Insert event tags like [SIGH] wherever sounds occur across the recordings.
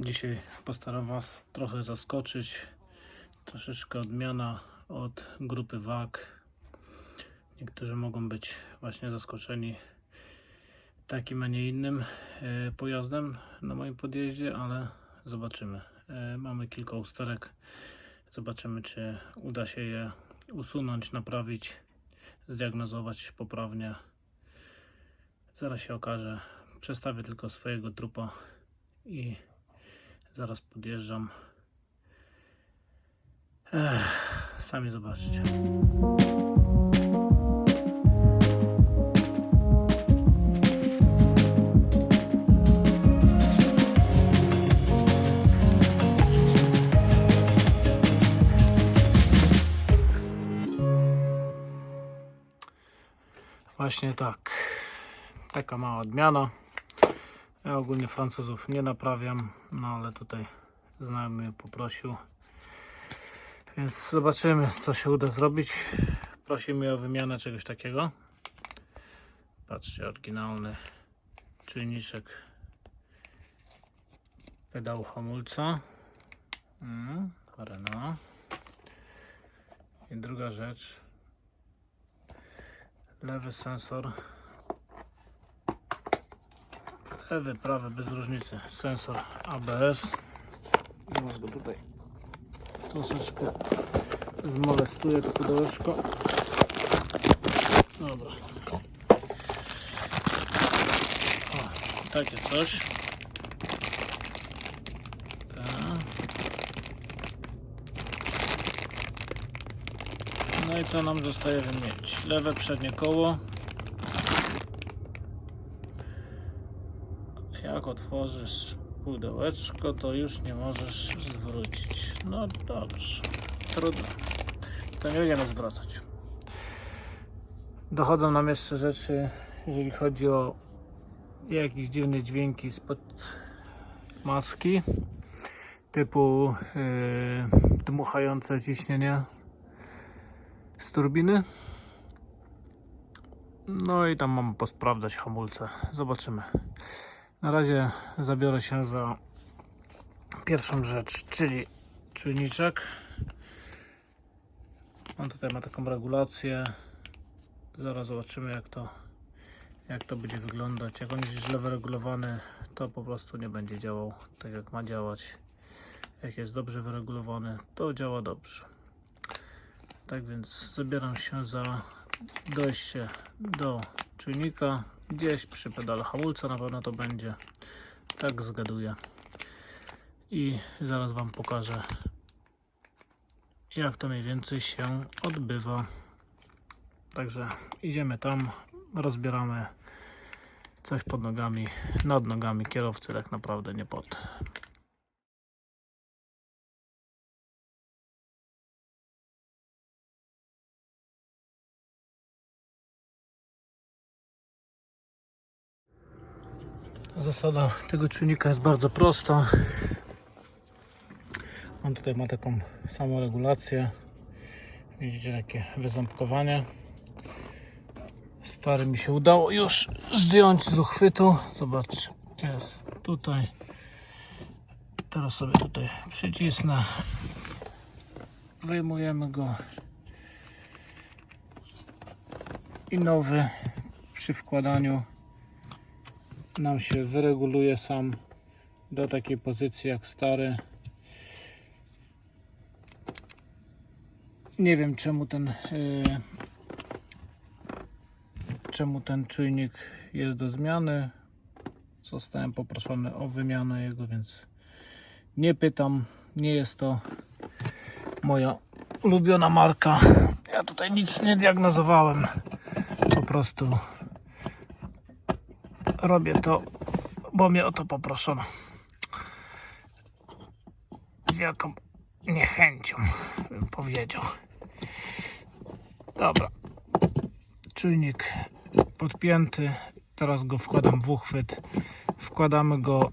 Dzisiaj postaram Was trochę zaskoczyć. Troszeczkę odmiana od grupy WAG. Niektórzy mogą być właśnie zaskoczeni takim, a nie innym e, pojazdem na moim podjeździe, ale zobaczymy. E, Mamy kilka usterek. Zobaczymy, czy uda się je usunąć, naprawić, zdiagnozować poprawnie. Zaraz się okaże. Przestawię tylko swojego trupa i zaraz podjeżdżam. Ech, sami zobaczcie. Właśnie tak. Taka mała odmiana. Ja ogólnie Francuzów nie naprawiam, no ale tutaj znajomy poprosił. Więc zobaczymy, co się uda zrobić. Prosi mnie o wymianę czegoś takiego. Patrzcie, oryginalny czujniczek pedału hamulca. Mm, Arena. I druga rzecz. Lewy sensor lewy, prawy, bez różnicy. Sensor ABS. Zaraz go tutaj troszeczkę zmolestuję to pudełeczko. Dobra. O, takie coś. Tak. No i to nam zostaje wymienić. Lewe przednie koło. Jak otworzysz pudełeczko, to już nie możesz zwrócić. No dobrze, trudno. To nie będziemy zwracać. Dochodzą nam jeszcze rzeczy, jeżeli chodzi o jakieś dziwne dźwięki spod maski, typu yy, dmuchające ciśnienie z turbiny. No i tam mam posprawdzać hamulce. Zobaczymy. Na razie zabiorę się za pierwszą rzecz, czyli czujniczek. On tutaj ma taką regulację. Zaraz zobaczymy jak to jak to będzie wyglądać. Jak on jest źle wyregulowany, to po prostu nie będzie działał tak jak ma działać. Jak jest dobrze wyregulowany, to działa dobrze. Tak więc zabieram się za dojście do czujnika. Gdzieś przy pedale hamulca na pewno to będzie. Tak zgaduję. I zaraz Wam pokażę, jak to mniej więcej się odbywa. Także idziemy tam, rozbieramy coś pod nogami, nad nogami kierowcy, tak naprawdę nie pod. Zasada tego czujnika jest bardzo prosta. On tutaj ma taką samą regulację. Widzicie takie wyząbkowanie. Stary mi się udało już zdjąć z uchwytu. Zobaczcie, jest tutaj. Teraz sobie tutaj przycisnę. Wyjmujemy go. I nowy przy wkładaniu nam się wyreguluje sam do takiej pozycji jak stary. Nie wiem czemu ten yy, czemu ten czujnik jest do zmiany. Zostałem poproszony o wymianę jego, więc nie pytam. Nie jest to moja ulubiona marka. Ja tutaj nic nie diagnozowałem. Po prostu robię to, bo mnie o to poproszono. Z wielką niechęcią, bym powiedział. Dobra. Czujnik podpięty. Teraz go wkładam w uchwyt. Wkładamy go.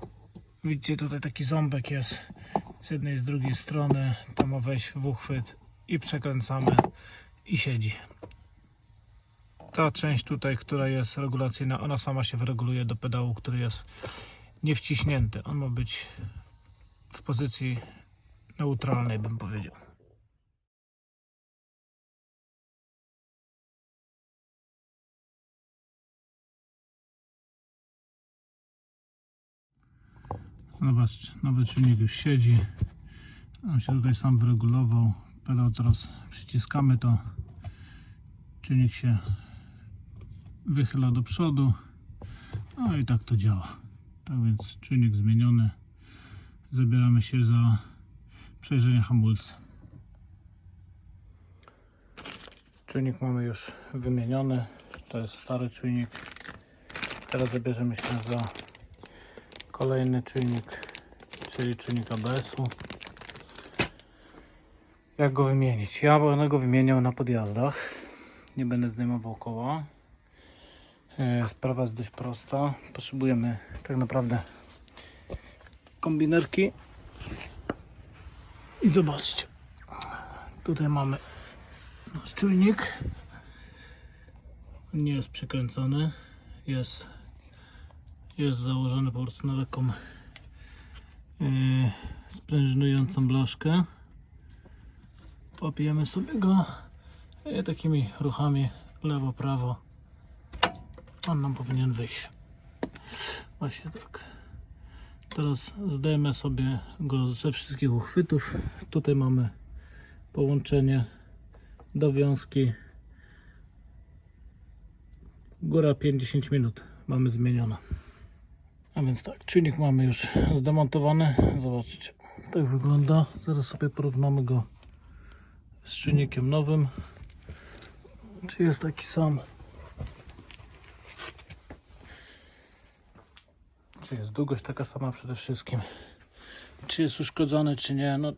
Widzicie, tutaj taki ząbek jest z jednej i z drugiej strony. To ma wejść w uchwyt i przekręcamy i siedzi. Ta część tutaj, która jest regulacyjna, ona sama się wyreguluje do pedału, który jest niewciśnięty. On ma być w pozycji neutralnej, bym powiedział. Zobaczcie, nowy czynnik już siedzi. On się tutaj sam wyregulował. Pedał teraz przyciskamy to. Czynnik się wychyla do przodu. No i tak to działa. Tak więc czynnik zmieniony. Zabieramy się za przejrzenie hamulca. Czujnik mamy już wymieniony. To jest stary czujnik. Teraz zabierzemy się za kolejny czujnik, czyli czujnik ABS-u. Jak go wymienić? Ja będę go wymieniał na podjazdach. Nie będę zdejmował koła. E, Sprawa jest dość prosta. Potrzebujemy tak naprawdę kombinerki. I zobaczcie. Tutaj mamy nasz czujnik. Nie jest przykręcony. Jest, jest założony po prostu na lekką yy, sprężynującą blaszkę. Popijemy sobie go i takimi ruchami lewo, prawo on nam powinien wyjść. Właśnie tak. Teraz zdejmę sobie go ze wszystkich uchwytów. Tutaj mamy połączenie do wiązki. Góra 50 minut mamy zmieniona. A więc tak, czujnik mamy już zdemontowany. Zobaczcie, tak wygląda. Zaraz sobie porównamy go z czujnikiem nowym. Czy jest taki sam? Czy jest długość taka sama przede wszystkim? Czy jest uszkodzony, czy nie? No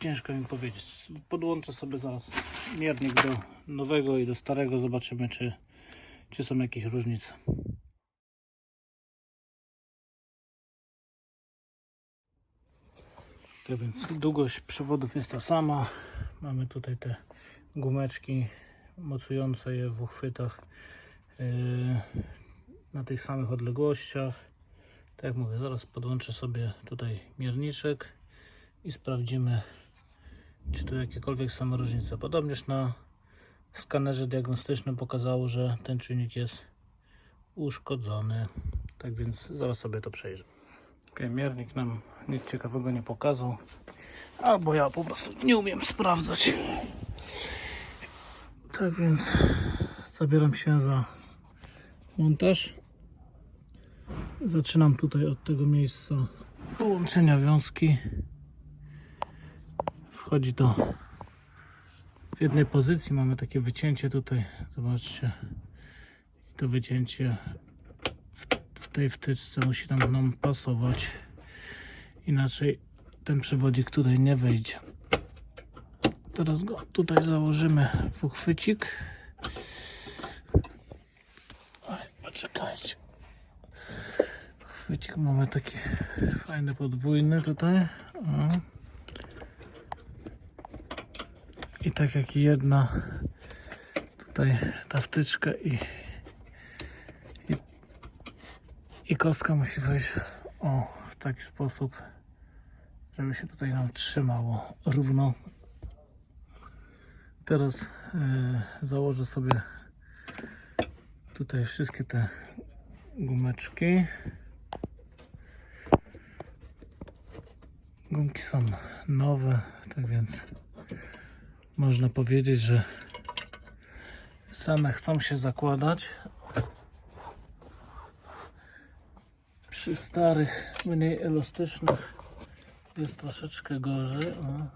ciężko mi powiedzieć. Podłączę sobie zaraz miernik do nowego i do starego. Zobaczymy, czy, czy są jakieś różnice. Tak więc długość przewodów jest ta sama. Mamy tutaj te gumeczki mocujące je w uchwytach yy, na tych samych odległościach. Tak jak mówię, zaraz podłączę sobie tutaj mierniczek i sprawdzimy, czy tu jakiekolwiek są różnice. Podobnież na skanerze diagnostycznym pokazało, że ten czynnik jest uszkodzony. Tak więc zaraz sobie to przejrzę. Ok, miernik nam nic ciekawego nie pokazał. Albo ja po prostu nie umiem sprawdzać. Tak więc zabieram się za montaż. Zaczynam tutaj od tego miejsca połączenia wiązki. Wchodzi to w jednej pozycji. Mamy takie wycięcie tutaj. Zobaczcie. I to wycięcie w, w tej wtyczce musi tam nam pasować. Inaczej ten przewodzik tutaj nie wejdzie. Teraz go tutaj założymy w uchwycik. Oj, poczekajcie. Chwycik mamy taki fajny podwójny tutaj. O. I tak jak jedna tutaj ta wtyczka i, i, i kostka musi wejść o, w taki sposób, żeby się tutaj nam trzymało równo. Teraz e, założę sobie tutaj wszystkie te gumeczki. Gumki są nowe, tak więc można powiedzieć, że same chcą się zakładać. Przy starych, mniej elastycznych jest troszeczkę gorzej. O.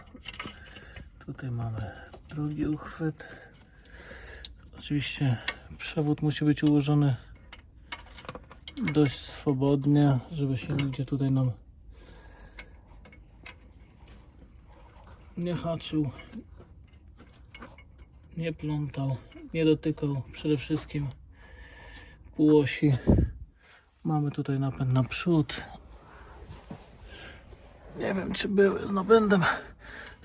Tutaj mamy drugi uchwyt. Oczywiście przewód musi być ułożony dość swobodnie, żeby się nigdzie tutaj nam nie haczył, nie plątał, nie dotykał przede wszystkim półosi. Mamy tutaj napęd na przód. Nie wiem, czy były z napędem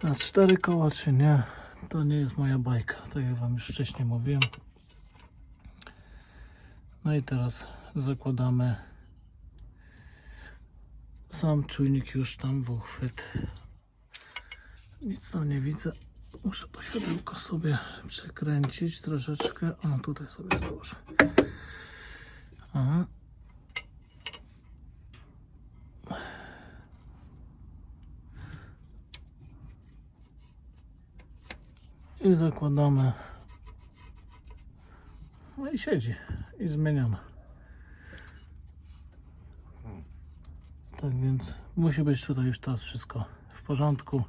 na cztery koła, czy nie. To nie jest moja bajka, tak jak Wam już wcześniej mówiłem. No i teraz zakładamy Sam czujnik już tam w uchwyt. Nic tam nie widzę. Muszę to siodełko sobie przekręcić troszeczkę. O, tutaj sobie złożę. I zakładamy. No i siedzi. I zmieniamy. Tak więc musi być tutaj już teraz wszystko w porządku.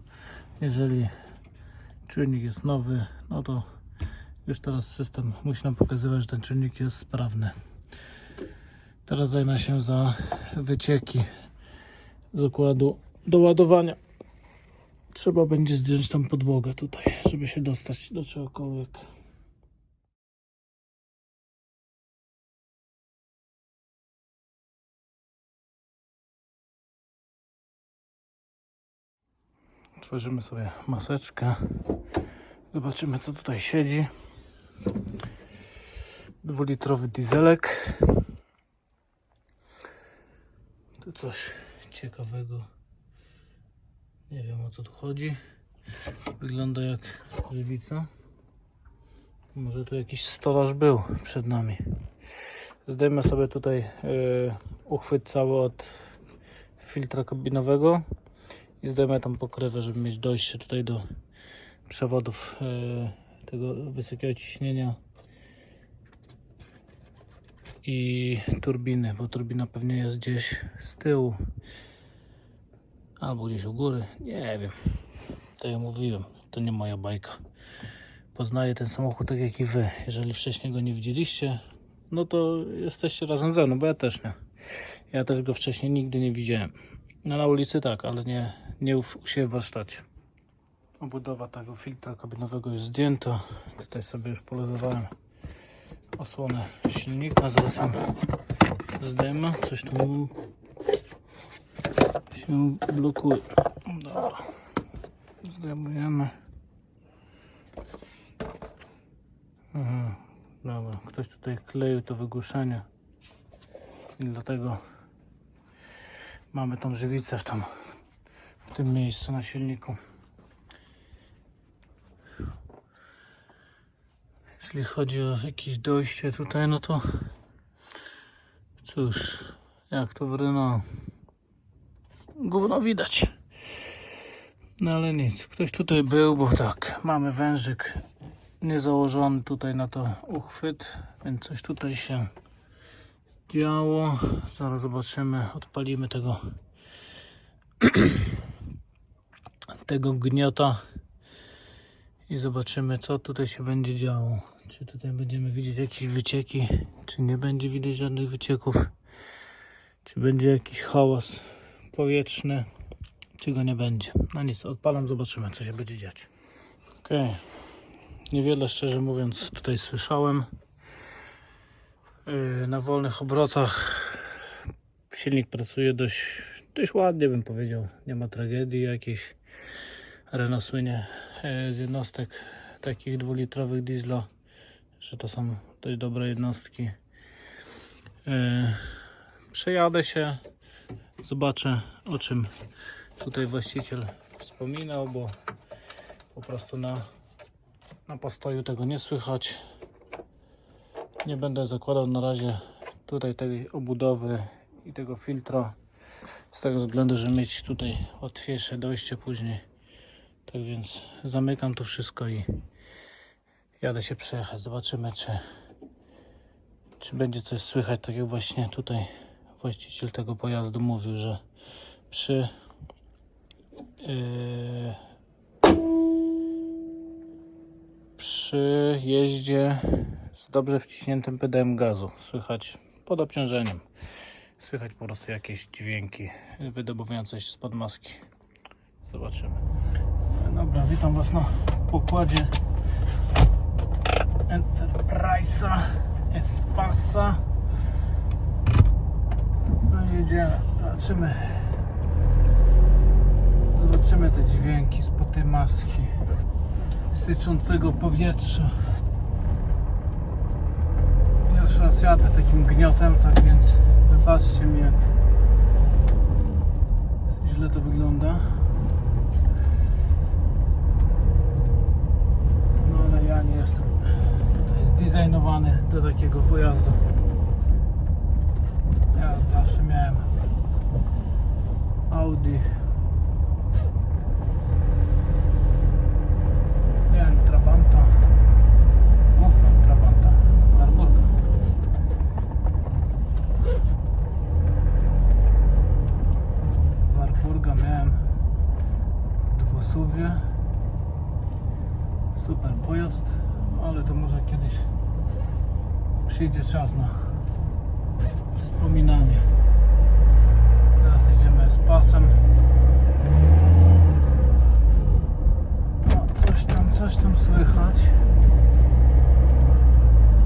Jeżeli czujnik jest nowy, no to już teraz system musi nam pokazywać, że ten czujnik jest sprawny. Teraz zajmę się za wycieki z układu do ładowania. Trzeba będzie zdjąć tą podłogę tutaj, żeby się dostać do czegokolwiek. Otworzymy sobie maseczkę. Zobaczymy co tutaj siedzi. Dwulitrowy dieselek. Tu coś ciekawego. Nie wiem o co tu chodzi. Wygląda jak żywica. Może tu jakiś stolarz był przed nami. Zdejmę sobie tutaj e, uchwyt cały od filtra kabinowego i zdejmę tą pokrywę, żeby mieć dojście tutaj do przewodów e, tego wysokiego ciśnienia i turbiny, bo turbina pewnie jest gdzieś z tyłu albo gdzieś u góry, nie wiem. Tak jak mówiłem, to nie moja bajka. Poznaję ten samochód tak jak i wy. Jeżeli wcześniej go nie widzieliście, no to jesteście razem ze mną, bo ja też nie. Ja też go wcześniej nigdy nie widziałem. No na ulicy tak, ale nie, nie u, siebie warsztacie. Obudowa tego filtra kabinowego jest zdjęta. Tutaj sobie już polezowałem osłonę silnika. Zaraz zdejmę. Coś tam się blokuje. Dobra. Zdejmujemy. Aha, dobra. Ktoś tutaj kleił to wygłuszenie. I dlatego mamy tą żywicę w, tam, w tym miejscu na silniku. Jeśli chodzi o jakieś dojście tutaj, no to cóż, jak to w Renault. Gówno widać. No ale nic, ktoś tutaj był, bo tak, mamy wężyk niezałożony tutaj na to uchwyt, więc coś tutaj się działo. Zaraz zobaczymy, odpalimy tego [CLEARS THROAT] tego gniota i zobaczymy co tutaj się będzie działo. Czy tutaj będziemy widzieć jakieś wycieki, czy nie będzie widać żadnych wycieków, czy będzie jakiś hałas powietrzny, czy go nie będzie. No nic, odpalam, zobaczymy co się będzie dziać. Okej, niewiele szczerze mówiąc tutaj słyszałem. Yy, Na wolnych obrotach silnik pracuje dość, dość ładnie bym powiedział. Nie ma tragedii jakiejś. Renault słynie e, z jednostek takich dwulitrowych diesla, że to są dość dobre jednostki. E, Przejadę się, zobaczę o czym tutaj właściciel wspominał, bo po prostu na, na postoju tego nie słychać. Nie będę zakładał na razie tutaj tej obudowy i tego filtra z tego względu, że mieć tutaj łatwiejsze dojście później. Tak więc zamykam to wszystko i jadę się przejechać. Zobaczymy, czy, czy będzie coś słychać. Tak jak właśnie tutaj właściciel tego pojazdu mówił, że przy yy, przy jeździe z dobrze wciśniętym pedałem gazu słychać pod obciążeniem. Słychać po prostu jakieś dźwięki wydobywające się spod maski. Zobaczymy. Dobra, witam Was na pokładzie Enterprise'a Espasa. No jedziemy, zobaczymy. Zobaczymy te dźwięki spod tej maski syczącego powietrza. Pierwszy raz jadę takim gniotem, tak więc Patrzcie mi jak źle to wygląda. No ale ja nie jestem. Tutaj jest do takiego pojazdu. Ja zawsze miałem Audi przyjdzie czas na wspominanie. Teraz idziemy z pasem. No, coś tam, coś tam słychać.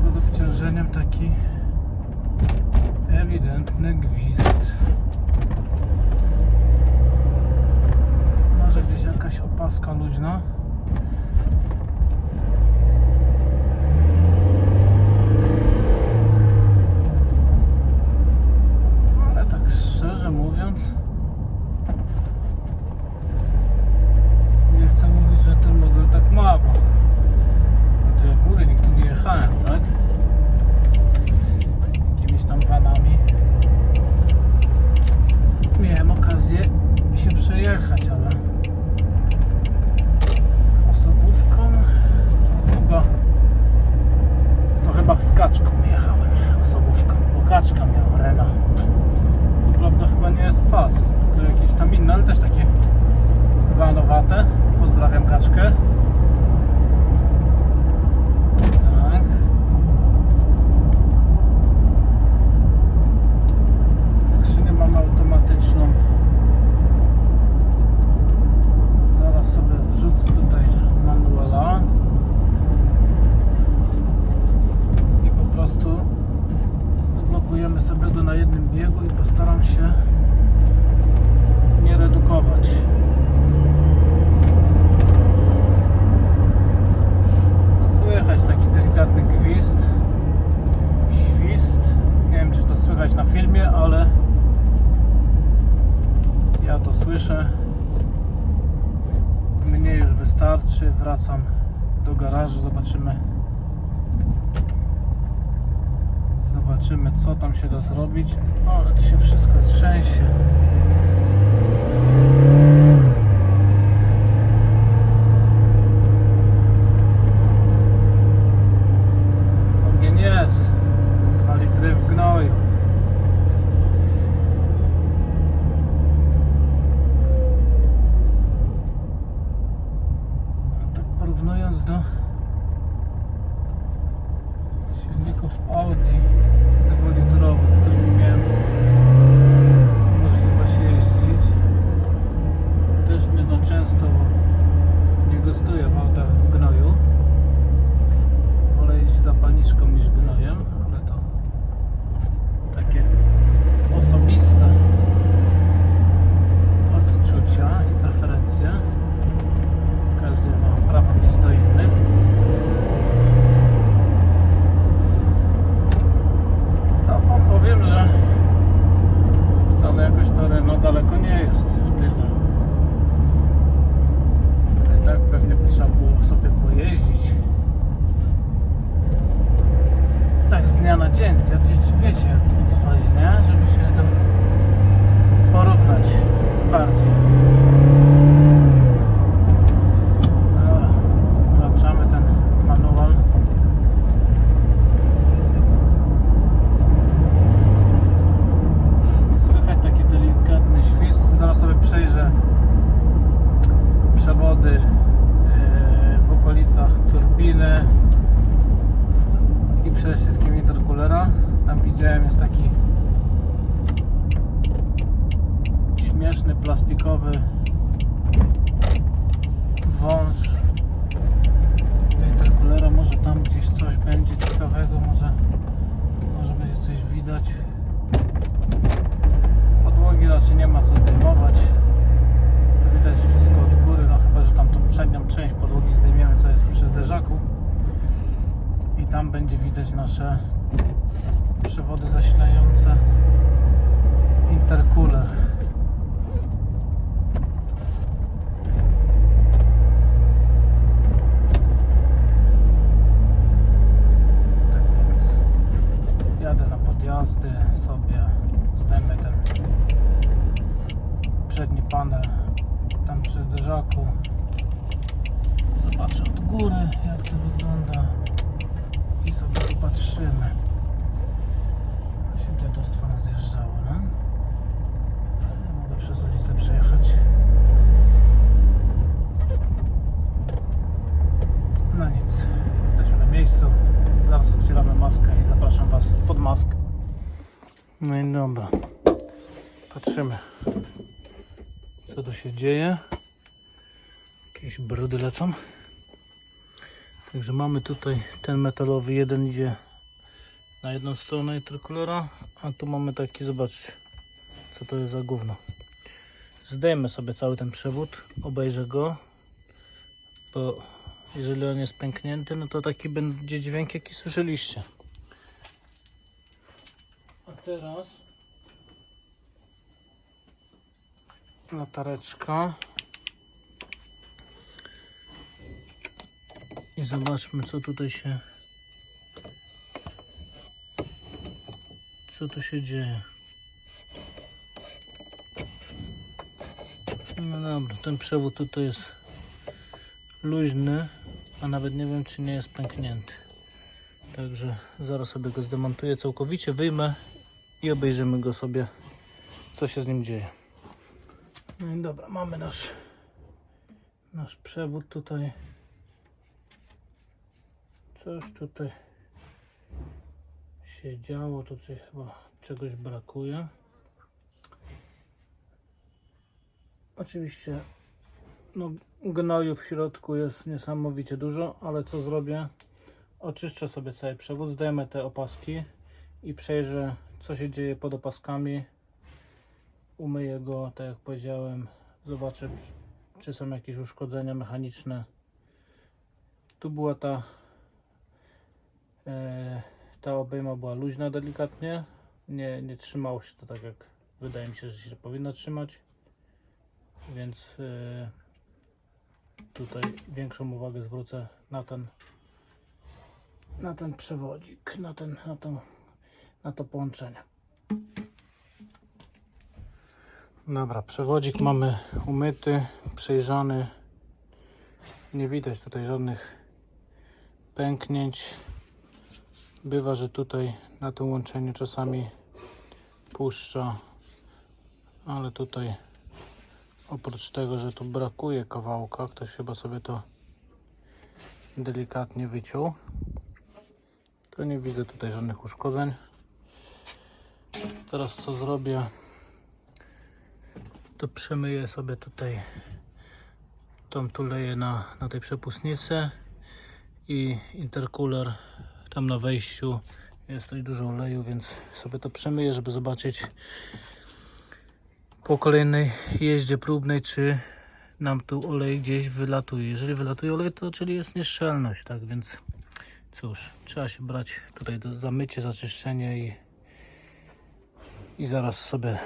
Pod obciążeniem taki ewidentny gwizd. Może gdzieś jakaś opaska luźna. nie jest. É będzie widać nasze przewody zasilające intercooler. Tak jadę na podjazdy sobie, zdejmę ten przedni panel tam przy zderzaku popatrzymy. Właśnie dziadostwo nas zjeżdżało, no. Ale Mogę przez ulicę przejechać. No nic, jesteśmy na miejscu. Zaraz otwieramy maskę i zapraszam Was pod maskę. No i dobra. Patrzymy, co tu się dzieje. Jakieś brudy lecą. Także mamy tutaj ten metalowy, jeden idzie na jedną stronę trikolora, a tu mamy taki, zobaczcie, co to jest za gówno. Zdejmę sobie cały ten przewód, obejrzę go, bo jeżeli on jest pęknięty, no to taki będzie dźwięk, jaki słyszeliście. A teraz latareczka. I zobaczmy, co tutaj się. Co tu się dzieje. No dobra, ten przewód tutaj jest luźny, a nawet nie wiem, czy nie jest pęknięty. Także zaraz sobie go zdemontuję całkowicie, wyjmę i obejrzymy go sobie, co się z nim dzieje. No i dobra, mamy nasz nasz przewód tutaj. Coś tutaj się działo, to coś chyba czegoś brakuje. Oczywiście no, gnoju w środku jest niesamowicie dużo, ale co zrobię? Oczyszczę sobie cały przewód, zdejmę te opaski i przejrzę co się dzieje pod opaskami. Umyję go, tak jak powiedziałem, zobaczę czy- czy są jakieś uszkodzenia mechaniczne. Tu była ta e, ta obejma była luźna delikatnie. Nie, nie trzymało się to tak jak wydaje mi się, że się powinno trzymać. Więc e, tutaj większą uwagę zwrócę na ten na ten przewodzik, na ten, na to, na to połączenie. Dobra, przewodzik mamy umyty, przejrzany. Nie widać tutaj żadnych pęknięć. Bywa, że tutaj na tym łączeniu czasami puszcza, ale tutaj oprócz tego, że tu brakuje kawałka, ktoś chyba sobie to delikatnie wyciął, to nie widzę tutaj żadnych uszkodzeń. Teraz co zrobię, to przemyję sobie tutaj tą tuleję na, na tej przepustnicy i intercooler tam na wejściu jest dość dużo oleju, więc sobie to przemyję, żeby zobaczyć po kolejnej jeździe próbnej, czy nam tu olej gdzieś wylatuje. Jeżeli wylatuje olej, to czyli jest nieszczelność, tak więc cóż, trzeba się brać tutaj do zamycie, zaczyszczenie i, i zaraz sobie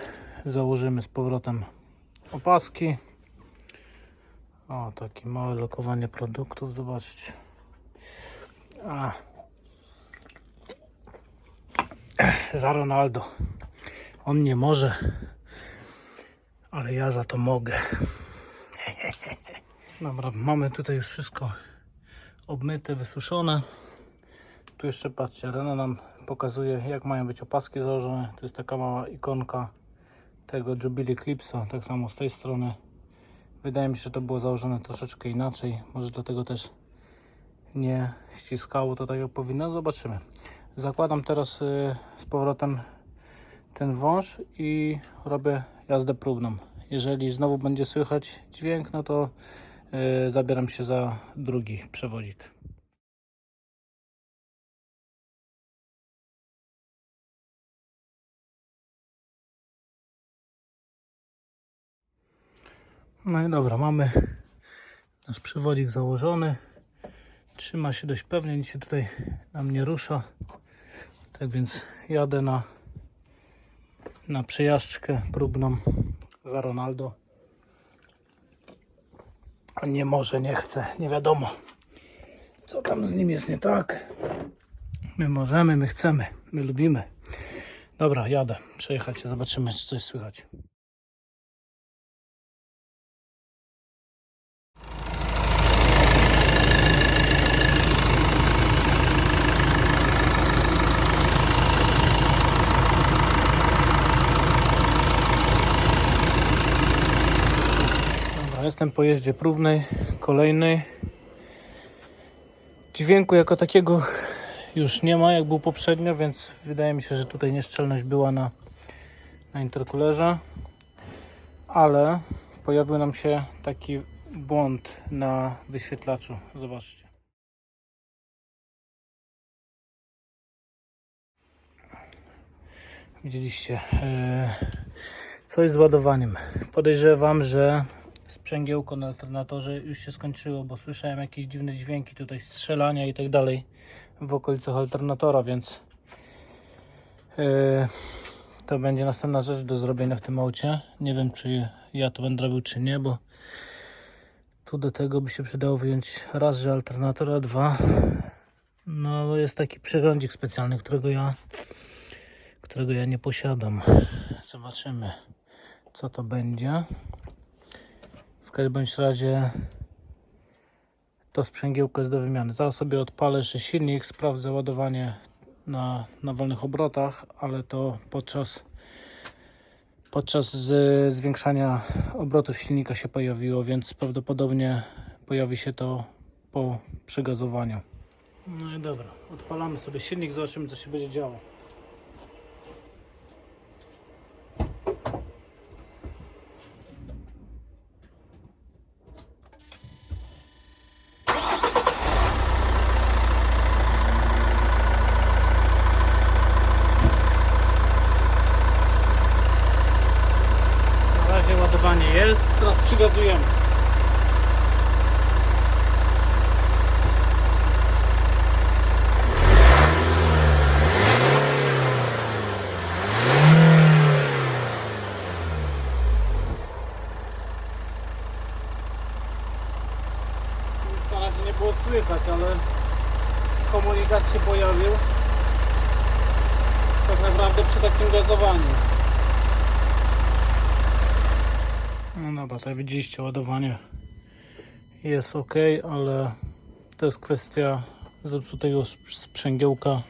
założymy z powrotem opaski. O, takie małe lokowanie produktów, zobaczcie. A. [CLEARS THROAT] Za Ronaldo. On nie może, ale ja za to mogę. [LAUGHS] Dobra, mamy tutaj już wszystko obmyte, wysuszone. Tu jeszcze patrzcie, Rena nam pokazuje jak mają być opaski założone. To jest taka mała ikonka tego Jubilee Clipsa, tak samo z tej strony. Wydaje mi się, że to było założone troszeczkę inaczej. Może dlatego też nie ściskało to tak jak powinno. Zobaczymy. Zakładam teraz y, z powrotem ten wąż i robię jazdę próbną. Jeżeli znowu będzie słychać dźwięk, no to y, zabieram się za drugi przewodzik. No i dobra, mamy nasz przewodzik założony. Trzyma się dość pewnie, nic się tutaj nam nie rusza. Tak więc jadę na, na przejażdżkę próbną za Ronaldo. On nie może, nie chce, nie wiadomo co tam z nim jest nie tak. My możemy, my chcemy, my lubimy. Dobra, jadę, przejechać się, zobaczymy czy coś słychać. Jestem po jeździe próbnej, kolejnej. Dźwięku jako takiego już nie ma, jak był poprzednio, więc wydaje mi się, że tutaj nieszczelność była na, na interkulerze. Ale pojawił nam się taki błąd na wyświetlaczu. Zobaczcie. Widzieliście e, coś z ładowaniem. Podejrzewam, że sprzęgiełko na alternatorze już się skończyło, bo słyszałem jakieś dziwne dźwięki tutaj, strzelania i tak dalej w okolicach alternatora, więc e, to będzie następna rzecz do zrobienia w tym aucie. Nie wiem, czy ja to będę robił, czy nie, bo tu do tego by się przydało wyjąć raz, że alternator, a dwa no jest taki przyrządzik specjalny, którego ja którego ja nie posiadam. Zobaczymy, co to będzie. W każdym razie to sprzęgiełko jest do wymiany. Zaraz sobie odpalę jeszcze silnik, sprawdzę ładowanie na, na wolnych obrotach, ale to podczas podczas zwiększania obrotów silnika się pojawiło, więc prawdopodobnie pojawi się to po przegazowaniu. No i dobra, odpalamy sobie silnik, zobaczymy co się będzie działo. Na razie ładowanie jest, teraz przygazujemy. Nic na razie nie było słychać, ale komunikat się pojawił tak naprawdę przy takim gazowaniu. No dobra, tak widzieliście ładowanie jest ok, ale to jest kwestia zepsutego sp- sprzęgiełka.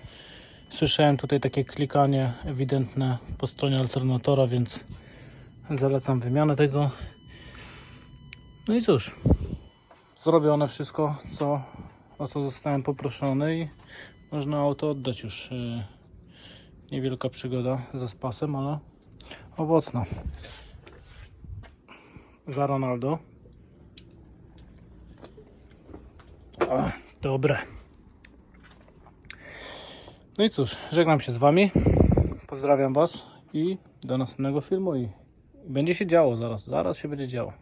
Słyszałem tutaj takie klikanie ewidentne po stronie alternatora, więc zalecam wymianę tego. No i cóż, zrobione wszystko, co, o co zostałem poproszony i można auto oddać już. Niewielka przygoda ze spasem, ale owocna za Ronaldo. O, dobre. No i cóż, żegnam się z Wami. Pozdrawiam Was i do następnego filmu. I będzie się działo zaraz, zaraz się będzie działo.